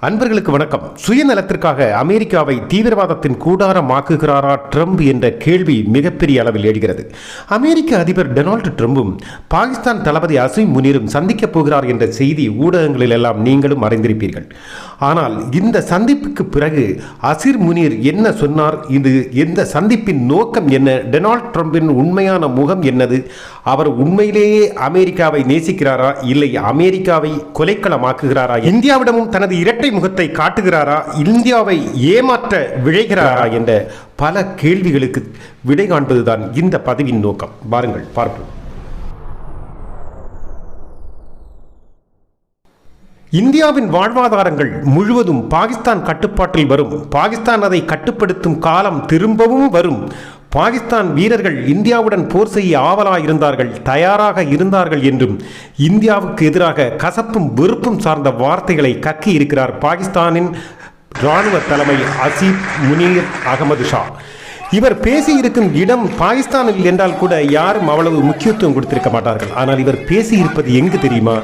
அன்பர்களுக்கு வணக்கம். சுயநலத்திற்காக அமெரிக்காவை தீவிரவாதத்தின் கூடாரமாக்குகிறாரா ட்ரம்ப் என்ற கேள்வி மிகப்பெரிய அளவில் எழுகிறது. அமெரிக்க அதிபர் டொனால்டு ட்ரம்பும் பாகிஸ்தான் தளபதி அசீம் முனீரும் சந்திக்கப் போகிறார் என்ற செய்தி ஊடகங்களில் எல்லாம் நீங்களும் அறிந்திருப்பீர்கள். ஆனால் இந்த சந்திப்புக்கு பிறகு அசிர் முனீர் என்ன சொன்னார்? இது இந்த சந்திப்பின் நோக்கம் என்ன? டொனால்ட் ட்ரம்பின் உண்மையான முகம் என்னது? அவர் உண்மையிலேயே அமெரிக்காவை நேசிக்கிறாரா? இல்லை அமெரிக்காவை கொலைக்களமாக்குகிறாரா? இந்தியாவிடமும் தனது இரட்டை முகத்தை காட்டுகிறாரா? இந்தியாவை ஏமாற்ற விழைகிறாரா? என்ற பல கேள்விகளுக்கு விடை காண்பதுதான் இந்த பதவியின் நோக்கம். பாருங்கள் பார்ப்போம். இந்தியாவின் வாழ்வாதாரங்கள் முழுவதும் பாகிஸ்தான் கட்டுப்பாட்டில் வரும். பாகிஸ்தான் அதை கட்டுப்படுத்தும் காலம் திரும்பவும் வரும். பாகிஸ்தான் வீரர்கள் இந்தியாவுடன் போர் செய்ய ஆவலாக இருந்தார்கள் தயாராக இருந்தார்கள் என்றும் இந்தியாவுக்கு எதிராக கசப்பும் வெறுப்பும் சார்ந்த வார்த்தைகளை கக்கி இருக்கிறார் பாகிஸ்தானின் இராணுவ தலைமை அசீப் முனீர் அகமது ஷா. இவர் பேசியிருக்கும் இடம் பாகிஸ்தானில் என்றால் கூட யாரும் அவ்வளவு முக்கியத்துவம் கொடுத்திருக்க மாட்டார்கள். ஆனால் இவர் பேசியிருப்பது எங்கு தெரியுமா?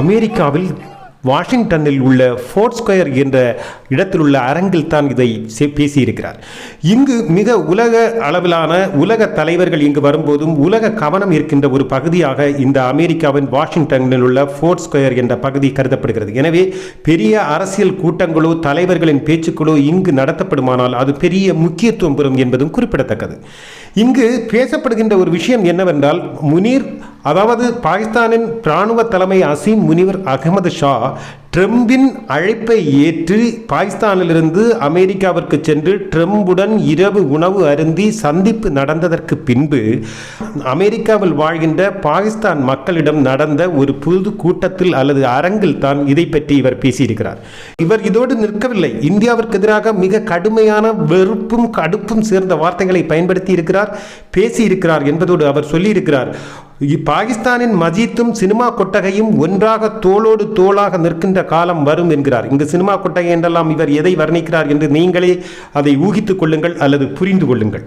அமெரிக்காவில் வாஷிங்டனில் உள்ள ஃபோர்ட் ஸ்கொயர் என்ற இடத்தில் உள்ள அரங்கில் தான் இதை பேசியிருக்கிறார். இங்கு மிக உலக அளவிலான உலக தலைவர்கள் இங்கு வரும்போதும் உலக கவனம் இருக்கின்ற ஒரு பகுதியாக இந்த அமெரிக்காவின் வாஷிங்டனில் உள்ள ஃபோர்ட் ஸ்கொயர் என்ற பகுதி கருதப்படுகிறது. எனவே பெரிய அரசியல் கூட்டங்களோ தலைவர்களின் பேச்சுக்களோ இங்கு நடத்தப்படுமானால் அது பெரிய முக்கியத்துவம் பெறும் என்பதும் குறிப்பிடத்தக்கது. இங்கு பேசப்படுகின்ற ஒரு விஷயம் என்னவென்றால் முனீர் அதாவது பாகிஸ்தானின் இராணுவ தலைமை அசீம் முனிவர் அகமது ஷா ட்ரம்பின் அழைப்பை ஏற்று பாகிஸ்தானிலிருந்து அமெரிக்காவிற்கு சென்று ட்ரம்புடன் இரவு உணவு அருந்தி சந்திப்பு நடந்ததற்கு பின்பு அமெரிக்காவில் வாழ்கின்ற பாகிஸ்தான் மக்களிடம் நடந்த ஒரு புது கூட்டத்தில் அல்லது அரங்கில் தான் இதை பற்றி இவர் பேசியிருக்கிறார். இவர் இதோடு நிற்கவில்லை. இந்தியாவிற்கு எதிராக மிக கடுமையான வெறுப்பும் கடுப்பும் சேர்ந்த வார்த்தைகளை பயன்படுத்தி இருக்கிறார் பேசியிருக்கிறார் என்பதோடு அவர் சொல்லியிருக்கிறார். பாகிஸ்தானின் மஜீத்தும் சினிமா கொட்டகையும் ஒன்றாக தோளோடு தோளாக நிற்கின்ற காலம் வரும் என்கிறார். இங்கு சினிமா கொட்டகை என்றெல்லாம் இவர் எதை வர்ணிக்கிறார் என்று நீங்களே அதை ஊகித்துக் கொள்ளுங்கள் அல்லது புரிந்து கொள்ளுங்கள்.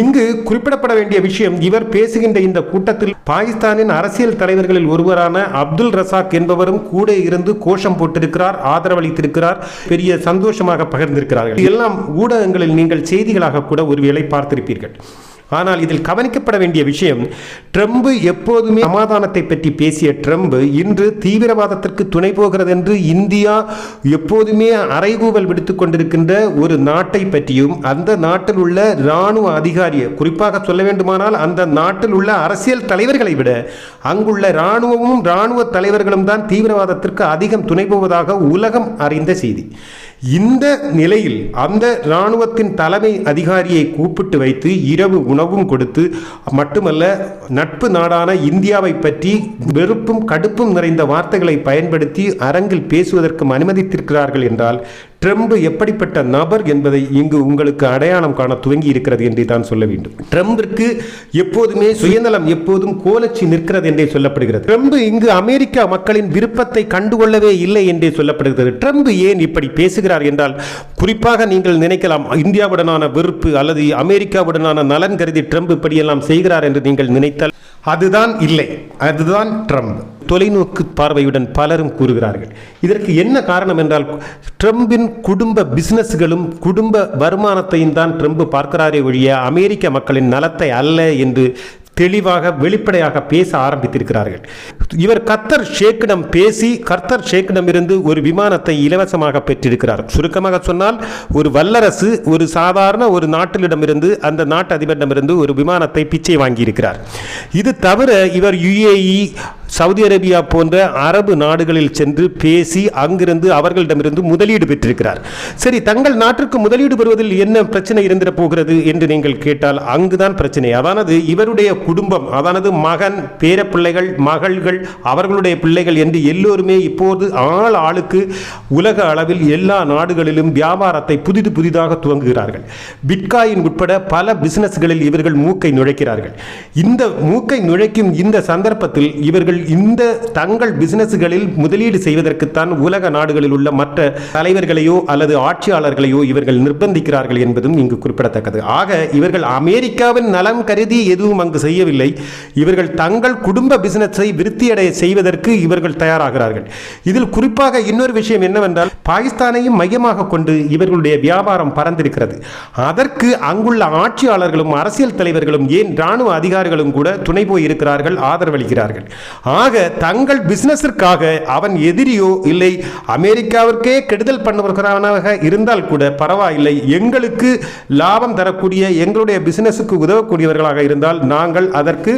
இங்கு குறிப்பிடப்பட வேண்டிய விஷயம் இவர் பேசுகின்ற இந்த கூட்டத்தில் பாகிஸ்தானின் அரசியல் தலைவர்களில் ஒருவரான அப்துல் ரசாக் என்பவரும் கூட இருந்து கோஷம் போட்டிருக்கிறார் ஆதரவளித்திருக்கிறார் பெரிய சந்தோஷமாக பகிர்ந்திருக்கிறார்கள். எல்லாம் ஊடகங்களில் நீங்கள் செய்திகளாக கூட ஒருவேளை பார்த்திருப்பீர்கள். ஆனால் இதில் கவனிக்கப்பட வேண்டிய விஷயம் ட்ரம்ப் எப்போதுமே சமாதானத்தை பற்றி பேசிய ட்ரம்ப் இன்று தீவிரவாதத்திற்கு துணை போகிறது என்று இந்தியா எப்போதுமே அறைகூவல் விடுத்துக் கொண்டிருக்கின்ற ஒரு நாட்டை பற்றியும் அந்த நாட்டில் உள்ள இராணுவ அதிகாரியை குறிப்பாக சொல்ல வேண்டுமானால் அந்த நாட்டில் உள்ள அரசியல் தலைவர்களை விட அங்குள்ள இராணுவமும் இராணுவ தலைவர்களும் தான் தீவிரவாதத்திற்கு அதிகம் துணை போவதாக உலகம் அறிந்த செய்தி. இந்த நிலையில் அந்த இராணுவத்தின் தலைமை அதிகாரியை கூப்பிட்டு வைத்து இரவு உணவும் கொடுத்து மட்டுமல்ல நட்பு நாடான இந்தியாவை பற்றி வெறுப்பும் கடுப்பும் நிறைந்த வார்த்தைகளை பயன்படுத்தி அரங்கில் பேசுவதற்கும் அனுமதித்திருக்கிறார்கள் என்றால் ட்ரம்ப் எப்படிப்பட்ட நபர் என்பதை இங்கு உங்களுக்கு அடையாளம் காண துவங்கி இருக்கிறது என்றே தான் சொல்ல வேண்டும். ட்ரம்பிற்கு எப்போதுமே சுயநலம் எப்போதும் கோலச்சி நிற்கிறது என்றே சொல்லப்படுகிறது. ட்ரம்ப் இங்கு அமெரிக்கா மக்களின் விருப்பத்தை கண்டுகொள்ளவே இல்லை என்றே சொல்லப்படுகிறது. ட்ரம்ப் ஏன் இப்படி பேசுகிறார் என்றால் குறிப்பாக நீங்கள் நினைக்கலாம் இந்தியாவுடனான வெறுப்பு அல்லது அமெரிக்காவுடனான நலன் கருதி ட்ரம்ப் இப்படியெல்லாம் செய்கிறார் என்று நீங்கள் நினைத்தால் அதுதான் இல்லை. அதுதான் ட்ரம்ப் தொலைநோக்கு பார்வையுடன் பலரும் கூறுகிறார்கள். இதற்கு என்ன காரணம் என்றால் ட்ரம்பின் குடும்ப பிசினஸ்களும் குடும்ப வருமானத்தையும் தான் ட்ரம்ப் பார்க்கிறாரே ஒழிய அமெரிக்க மக்களின் நலத்தை அல்ல என்று தெளிவாக வெளிப்படையாக பேச ஆரம்பித்திருக்கிறார்கள். இவர் கர்த்தர் ஷேக்கிடம் பேசி கர்த்தர் ஷேக்கிடம் இருந்து ஒரு விமானத்தை இலவசமாக பெற்றிருக்கிறார். சுருக்கமாக சொன்னால் ஒரு வல்லரசு ஒரு சாதாரண ஒரு நாட்டிலிடமிருந்து அந்த நாட்டு அதிபரிடமிருந்து ஒரு விமானத்தை பிச்சை வாங்கியிருக்கிறார். இது தவிர இவர் யுஏஇ சவுதி அரேபியா போன்ற அரபு நாடுகளில் சென்று பேசி அங்கிருந்து அவர்களிடமிருந்து முதலீடு பெற்றிருக்கிறார். சரி தங்கள் நாட்டிற்கு முதலீடு பெறுவதில் என்ன பிரச்சனை இருந்திட போகிறது என்று நீங்கள் கேட்டால் அங்குதான் பிரச்சனை. அதானது இவருடைய குடும்பம் அதானது மகன் பேரப்பிள்ளைகள் மகள்கள் அவர்களுடைய பிள்ளைகள் என்று எல்லோருமே இப்போது ஆள் ஆளுக்கு உலக அளவில் எல்லா நாடுகளிலும் வியாபாரத்தை புதிது புதிதாக துவங்குகிறார்கள். பிட்காயின் உட்பட பல பிசினஸ்களில் இவர்கள் மூக்கை நுழைக்கிறார்கள். இந்த மூக்கை நுழைக்கும் இந்த சந்தர்ப்பத்தில் இவர்கள் அவர்கள் இந்த தங்கள் பிசினஸ்களில் முதலீடு செய்வதற்குத்தான் உலக நாடுகளில் உள்ள மற்ற தலைவர்களையோ அல்லது ஆட்சியாளர்களையோ இவர்கள் நிர்பந்திக்கிறார்கள் என்பதும் இங்கு குறிப்பிடத்தக்கது. ஆக இவர்கள் அமெரிக்காவின் நலம் கருதி எதுவும் அங்கு செய்யவில்லை. இவர்கள் தங்கள் குடும்ப பிசினஸை விருத்தியடைய செய்வதற்கு இவர்கள் தயாராகிறார்கள். இதில் குறிப்பாக இன்னொரு விஷயம் என்னவென்றால் பாகிஸ்தானையும் மையமாக கொண்டு இவர்களுடைய வியாபாரம் பறந்திருக்கிறது அதற்கு அங்குள்ள ஆட்சியாளர்களும் அரசியல் தலைவர்களும் ஏன் இராணுவ அதிகாரிகளும் கூட துணை போய் இருக்கிறார்கள் ஆதரவளிக்கிறார்கள். ஆக தங்கள் பிசினஸிற்காக அவன் எதிரியோ இல்லை அமெரிக்காவிற்கே கெடுதல் பண்ணுவர்களாக இருந்தால் கூட பரவாயில்லை. எங்களுக்கு லாபம் தரக்கூடிய எங்களுடைய பிசினஸுக்கு உதவக்கூடியவர்களாக இருந்தால் நாங்கள் அதற்கு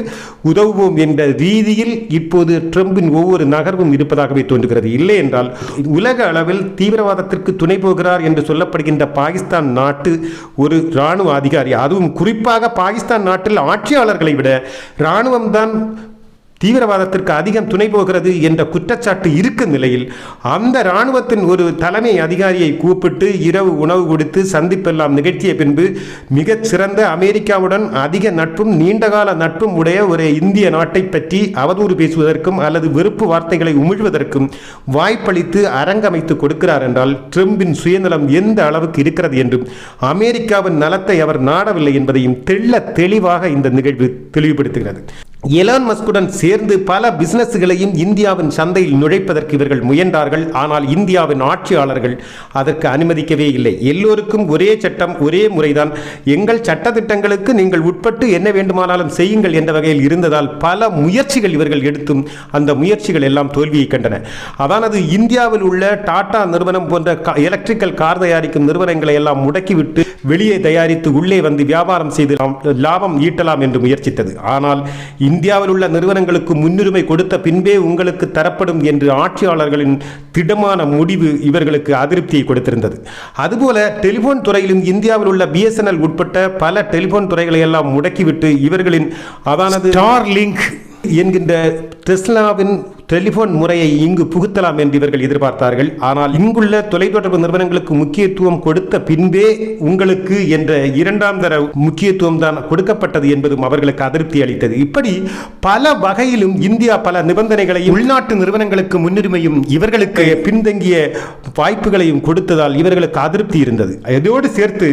உதவுவோம் என்ற ரீதியில் இப்போது ட்ரம்பின் ஒவ்வொரு நகர்வும் இருப்பதாகவே தோன்றுகிறது. இல்லை என்றால் உலக அளவில் தீவிரவாதத்திற்கு துணை போகிறார் என்று சொல்லப்படுகின்ற பாகிஸ்தான் நாட்டு ஒரு இராணுவ அதிகாரி அதுவும் குறிப்பாக பாகிஸ்தான் நாட்டில் ஆட்சியாளர்களை விட இராணுவம்தான் தீவிரவாதத்திற்கு அதிகம் துணை போகிறது என்ற குற்றச்சாட்டு இருக்கும் நிலையில் அந்த இராணுவத்தின் ஒரு தலைமை அதிகாரியை கூப்பிட்டு இரவு உணவு கொடுத்து சந்திப்பெல்லாம் நிகழ்த்திய பின்பு மிகச் சிறந்த அமெரிக்காவுடன் அதிக நட்பும் நீண்டகால நட்பும் உடைய ஒரு இந்திய நாட்டை பற்றி அவதூறு பேசுவதற்கும் அல்லது வெறுப்பு வார்த்தைகளை உமிழ்வதற்கும் வாய்ப்பளித்து அரங்கமைத்து கொடுக்கிறார் என்றால் ட்ரம்பின் சுயநலம் எந்த அளவுக்கு இருக்கிறது என்றும் அமெரிக்காவின் நலத்தை அவர் நாடவில்லை என்பதையும் தெள்ள தெளிவாக இந்த நிகழ்வு தெளிவுபடுத்துகிறது. எலான் மஸ்குடன் சேர்ந்து பல பிசினஸ்களையும் இந்தியாவின் சந்தையில் நுழைப்பதற்கு இவர்கள் முயன்றார்கள். ஆனால் இந்தியாவின் ஆட்சியாளர்கள் அதற்கு அனுமதிக்கவே இல்லை. எல்லோருக்கும் ஒரே சட்டம் ஒரே முறைதான். எங்கள் சட்டத்திட்டங்களுக்கு நீங்கள் உட்பட்டு என்ன வேண்டுமானாலும் செய்யுங்கள் என்ற வகையில் இருந்ததால் பல முயற்சிகள் இவர்கள் எடுத்தும் அந்த முயற்சிகள் எல்லாம் தோல்வியை கண்டன. அதானது இந்தியாவில் உள்ள டாடா நிறுவனம் போன்ற எலக்ட்ரிக்கல் கார் தயாரிக்கும் நிறுவனங்களை எல்லாம் முடக்கிவிட்டு வெளியே தயாரித்து உள்ளே வந்து வியாபாரம் செய்து லாபம் ஈட்டலாம் என்று முயற்சித்தது. ஆனால் இந்தியாவில் உள்ள நிறுவனங்களுக்கு முன்னுரிமை கொடுத்த பின்பே உங்களுக்கு தரப்படும் என்று ஆட்சியாளர்களின் திடமான முடிவு இவர்களுக்கு அதிருப்தியை கொடுத்திருந்தது. அதுபோல டெலிபோன் துறையிலும் இந்தியாவில் உள்ள பிஎஸ்என்எல் உட்பட்ட பல டெலிபோன் துறைகளை எல்லாம் முடக்கிவிட்டு இவர்களின் அதானது ஸ்டார் லிங்க் என்கின்ற டெஸ்லாவின் டெலிபோன் முறையை இங்கு புகுத்தலாம் என்று இவர்கள் எதிர்பார்த்தார்கள். ஆனால் இங்குள்ள தொலைத்தொடர்பு நிறுவனங்களுக்கு முக்கியத்துவம் கொடுத்த பின்பே உங்களுக்கு என்ற இரண்டாம் தர முக்கியத்துவம் தான் கொடுக்கப்பட்டது என்பதும் அவர்களுக்கு அதிருப்தி அளித்தது. இப்படி பல வகையிலும் இந்தியா பல நிபந்தனைகளையும் உள்நாட்டு நிறுவனங்களுக்கு முன்னுரிமையும் இவர்களுக்கு பின்தங்கிய வாய்ப்புகளையும் கொடுத்ததால் இவர்களுக்கு அதிருப்தி இருந்தது. இதோடு சேர்த்து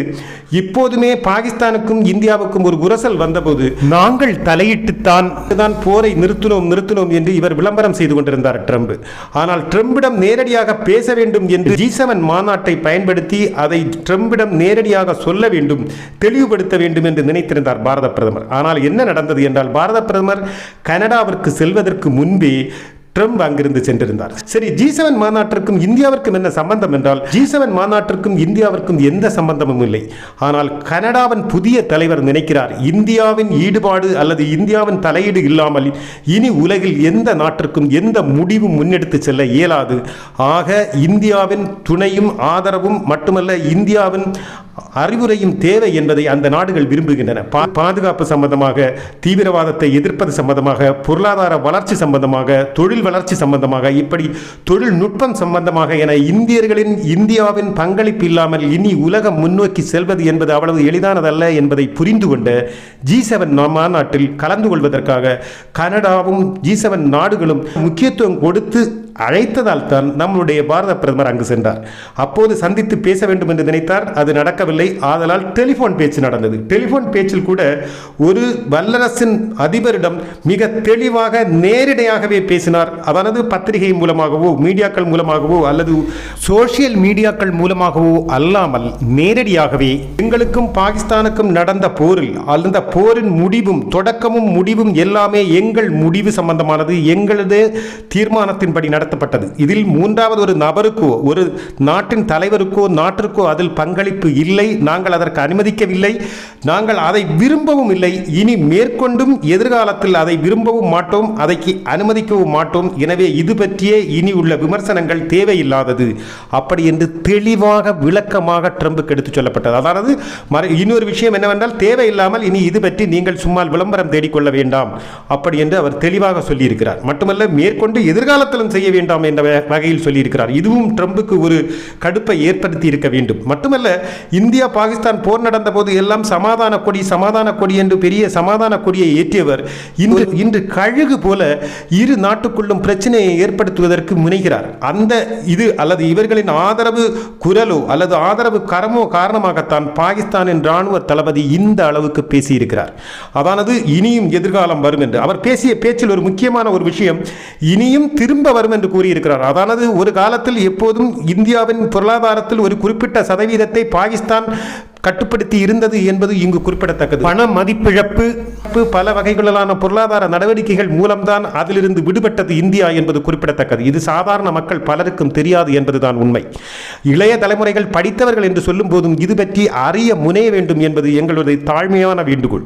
இப்போதுமே பாகிஸ்தானுக்கும் இந்தியாவுக்கும் ஒரு உரசல் வந்தபோது நாங்கள் தலையிட்டுத்தான் தான் போரை நிறுத்தினோம் நிறுத்தினோம் என்று இவர் விளம்பரம் செய்து கொண்டிருந்தார் ட்ரம்ப். ஆனால் ட்ரம்பிடம் நேரடியாக பேச வேண்டும் என்று ஜி செவன் மாநாட்டை பயன்படுத்தி அதை ட்ரம்பிடம் நேரடியாக சொல்ல வேண்டும் தெளிவுபடுத்த வேண்டும் என்று நினைத்திருந்தார் பாரத பிரதமர். ஆனால் என்ன நடந்தது என்றால் பாரத பிரதமர் கனடாவிற்கு செல்வதற்கு முன்பே ட்ரம்ப் அங்கிருந்து சென்றிருந்தார். சரி ஜி செவன் மாநாட்டிற்கும் இந்தியாவிற்கும் என்ன சம்பந்தம் என்றால் ஜி செவன் மாநாட்டிற்கும் இந்தியாவிற்கும் எந்த சம்பந்தமும் இல்லை. ஆனால் கனடாவின் புதிய தலைவர் நினைக்கிறார் இந்தியாவின் ஈடுபாடு அல்லது இந்தியாவின் தலையீடு இல்லாமல் இனி உலகில் எந்த நாட்டிற்கும் எந்த முடிவும் முன்னெடுத்து செல்ல இயலாது. ஆக இந்தியாவின் துணையும் ஆதரவும் மட்டுமல்ல இந்தியாவின் அறிவுரையும் தேவை என்பதை அந்த நாடுகள் விரும்புகின்றன. பா- பாதுகாப்பு சம்பந்தமாக தீவிரவாதத்தை எதிர்ப்பது சம்பந்தமாக பொருளாதார வளர்ச்சி சம்பந்தமாக தொழில் வளர்ச்சி சம்பந்தமாக இப்படி தொழில்நுட்பம் சம்பந்தமாக என இந்தியர்களின் இந்தியாவின் பங்களிப்பு இல்லாமல் இனி உலகம் முன்னோக்கி செல்வது என்பது அவ்வளவு எளிதானதல்ல என்பதை புரிந்து கொண்டு ஜி செவன் மாநாட்டில் கலந்து கொள்வதற்காக கனடாவும் ஜி செவன் நாடுகளும் முக்கியத்துவம் கொடுத்து அழைத்ததால் தான் நம்முடைய பாரத பிரதமர் அங்கு சென்றார். அப்போது சந்தித்து பேச வேண்டும் என்று நினைத்தார். அது நடக்கவில்லை. ஆதலால் டெலிபோன் பேச்சு நடந்தது. டெலிபோன் பேச்சில் கூட ஒரு வல்லரசின் அதிபரிடம் மிக தெளிவாக நேரிடையாகவே பேசினார். அதாவது பத்திரிகை மூலமாகவோ மீடியாக்கள் மூலமாகவோ அல்லது சோசியல் மீடியாக்கள் மூலமாகவோ அல்லாமல் நேரடியாகவே எங்களுக்கும் பாகிஸ்தானுக்கும் நடந்த போரில் அந்த போரின் முடிவும் தொடக்கமும் முடிவும் எல்லாமே எங்கள் முடிவு சம்பந்தமானது. எங்களது தீர்மானத்தின்படி நடத்தப்பட்டது. இதில் மூன்றாவது ஒரு நபருக்கோ ஒரு நாட்டின் தலைவருக்கோ நாட்டிற்கோ அதில் பங்களிப்பு இல்லை. நாங்கள் அதற்கு அனுமதிக்கவில்லை. நாங்கள் அதை விரும்பவும் இல்லை. இனி மேற்கொண்டும் எதிர்காலத்தில் அதை விரும்பவும் மாட்டோம். அதைக்கு அனுமதிக்கவும் மாட்டோம். எனவே இது பற்றிய இனி உள்ள விமர்சனங்கள் தேவையில்லாதது. அப்படி என்று தெளிவாக விளக்கமாக ட்ரம்புக்கு எடுத்துச் சொல்லப்பட்டது. அதாவது இன்னொரு விஷயம் என்னவென்றால் தேவையில்லாமல் இனி இது பற்றி நீங்கள் சும்மா விளம்பரம் தேடிக்கொள்ள வேண்டாம். அப்படி என்று அவர் தெளிவாக சொல்லியிருக்கிறார். மட்டுமல்ல மேற்கொண்டு எதிர்காலத்திலும் செய்ய வேண்டாம் என்ற வகையில் சொல்லியிருக்கிறார். இதுவும் ட்ரம்புக்கு ஒரு கடுப்பை ஏற்படுத்தி இருக்க வேண்டும். மட்டுமல்ல இந்தியா பாகிஸ்தான் போர் நடந்த போது எல்லாம் சமாதான கொடி சமாதான கொடி என்று பெரிய சமாதான கொடியை ஏற்றியவர் இன்று இன்று கழுகு போல இரு நாட்டுக்குள்ளும் பிரச்சனையை ஏற்படுத்துவதற்கு முனைகிறார். அந்த இது அல்லது இவர்களின் ஆதரவு குரலோ அல்லது ஆதரவு கரமோ காரணமாகத்தான் பாகிஸ்தானின் இராணுவ தளபதி இந்த அளவுக்கு பேசியிருக்கிறார். அதானது இனியும் எதிர்காலம் வரும் என்று. அவர் பேசிய பேச்சில் ஒரு முக்கியமான ஒரு விஷயம் இனியும் திரும்ப வரும் என்று கூறியிருக்கிறார். அதானது ஒரு காலத்தில் எப்போதும் இந்தியாவின் பொருளாதாரத்தில் ஒரு குறிப்பிட்ட சதவீதத்தை பாகிஸ்தான் கட்டுப்படுத்தி இருந்தது என்பது இங்கு குறிப்பிடத்தக்கது. பண மதிப்பிழப்பு பல வகைகளிலான பொருளாதார நடவடிக்கைகள் மூலம்தான் அதிலிருந்து விடுபட்டது இந்தியா என்பது குறிப்பிடத்தக்கது. இது சாதாரண மக்கள் பலருக்கும் தெரியாது என்பதுதான் உண்மை. இளைய தலைமுறைகள் படித்தவர்கள் என்று சொல்லும் போதும் இது பற்றி அறிய முனைய வேண்டும் என்பது எங்களுடைய தாழ்மையான வேண்டுகோள்.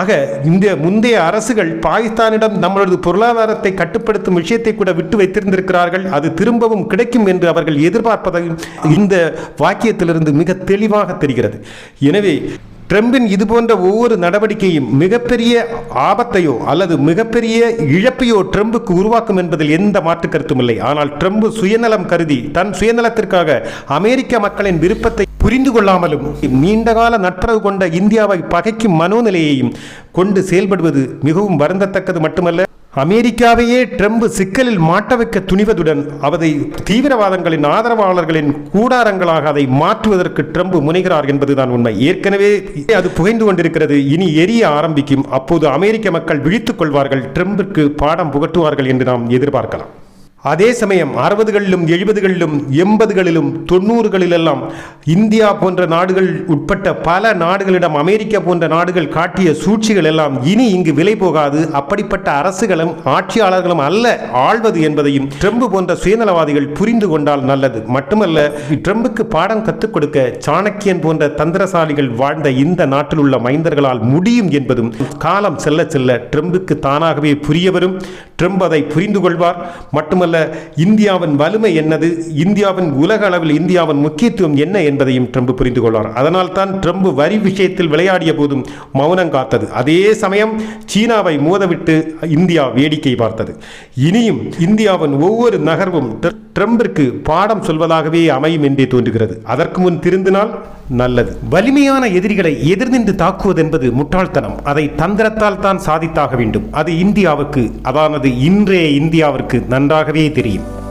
ஆக இந்த முந்தைய அரசுகள் பாகிஸ்தானிடம் நம்மளது பொருளாதாரத்தை கட்டுப்படுத்தும் விஷயத்தை கூட விட்டு வைத்திருந்திருக்கிறார்கள். அது திரும்பவும் கிடைக்கும் என்று அவர்கள் எதிர்பார்ப்பதையும் இந்த வாக்கியத்திலிருந்து மிக தெளிவாக தெரிகிறது. எனவே ட்ரம்பின் இது போன்ற ஒவ்வொரு நடவடிக்கையும் மிகப்பெரிய ஆபத்தையோ அல்லது மிகப்பெரிய இழப்பையோ ட்ரம்புக்கு உருவாக்கும் என்பதில் எந்த மாற்று கருத்தும் இல்லை. ஆனால் ட்ரம்ப் சுயநலம் கருதி தன் சுயநலத்திற்காக அமெரிக்க மக்களின் விருப்பத்தை புரிந்து கொள்ளாமலும் நீண்டகால நட்புறவு கொண்ட இந்தியாவை பகைக்கும் மனோநிலையையும் கொண்டு செயல்படுவது மிகவும் வருந்தத்தக்கது மட்டுமல்ல அமெரிக்காவையே ட்ரம்ப் சிக்கலில் மாட்ட வைக்க துணிவதுடன் அவதை தீவிரவாதங்களின் ஆதரவாளர்களின் கூடாரங்களாக அதை மாற்றுவதற்கு ட்ரம்ப் முனைகிறார் என்பதுதான் உண்மை. ஏற்கனவே அது புகைந்து கொண்டிருக்கிறது. இனி எரிய ஆரம்பிக்கும். அப்போது அமெரிக்க மக்கள் விழித்துக் கொள்வார்கள். ட்ரம்பிற்கு பாடம் புகட்டுவார்கள் என்று நாம் எதிர்பார்க்கலாம். அதே சமயம் அறுபதுகளிலும் எழுபதுகளிலும் எண்பதுகளிலும் தொண்ணூறுகளிலெல்லாம் இந்தியா போன்ற நாடுகள் உட்பட்ட பல நாடுகளிடம் அமெரிக்கா போன்ற நாடுகள் காட்டிய சூழ்ச்சிகள் எல்லாம் இனி இங்கு விலை போகாது. அப்படிப்பட்ட அரசுகளும் ஆட்சியாளர்களும் அல்ல ஆழ்வது என்பதையும் ட்ரம்ப் போன்ற சுயநலவாதிகள் புரிந்து கொண்டால் நல்லது. மட்டுமல்ல ட்ரம்புக்கு பாடம் கற்றுக் கொடுக்க சாணக்கியன் போன்ற தந்திரசாலிகள் வாழ்ந்த இந்த நாட்டில் உள்ள மைந்தர்களால் முடியும் என்பதும் காலம் செல்ல செல்ல ட்ரம்புக்கு தானாகவே புரிய வரும் ட்ரம்ப் அதை புரிந்து கொள்வார். மட்டுமல்ல இந்தியாவின் வலிமை என்னது? இந்தியாவின் உலக அளவில் இந்தியாவின் முக்கியத்துவம் என்ன என்பதையும் ட்ரம்ப் புரிந்து கொள்வார். அதனால் தான் ட்ரம்ப் வரி விஷயத்தில் விளையாடிய போதும் மௌனம் காத்தது. அதே சமயம் சீனாவை மோதவிட்டு இந்தியா வேடிக்கை பார்த்தது. இனியும் இந்தியாவின் ஒவ்வொரு நகர்வும் ட்ரம்பிற்கு பாடம் சொல்வதாகவே அமையும் என்றே தோன்றுகிறது. அதற்கு முன் திருந்தினால் நல்லது. வலிமையான எதிரிகளை எதிர்நின்று தாக்குவது என்பது முட்டாள்தனம். அதை தந்திரத்தால் தான் சாதித்தாக வேண்டும். அது இந்தியாவுக்கு அதானது இன்றைய இந்தியாவிற்கு நன்றாகவே தெரியும்.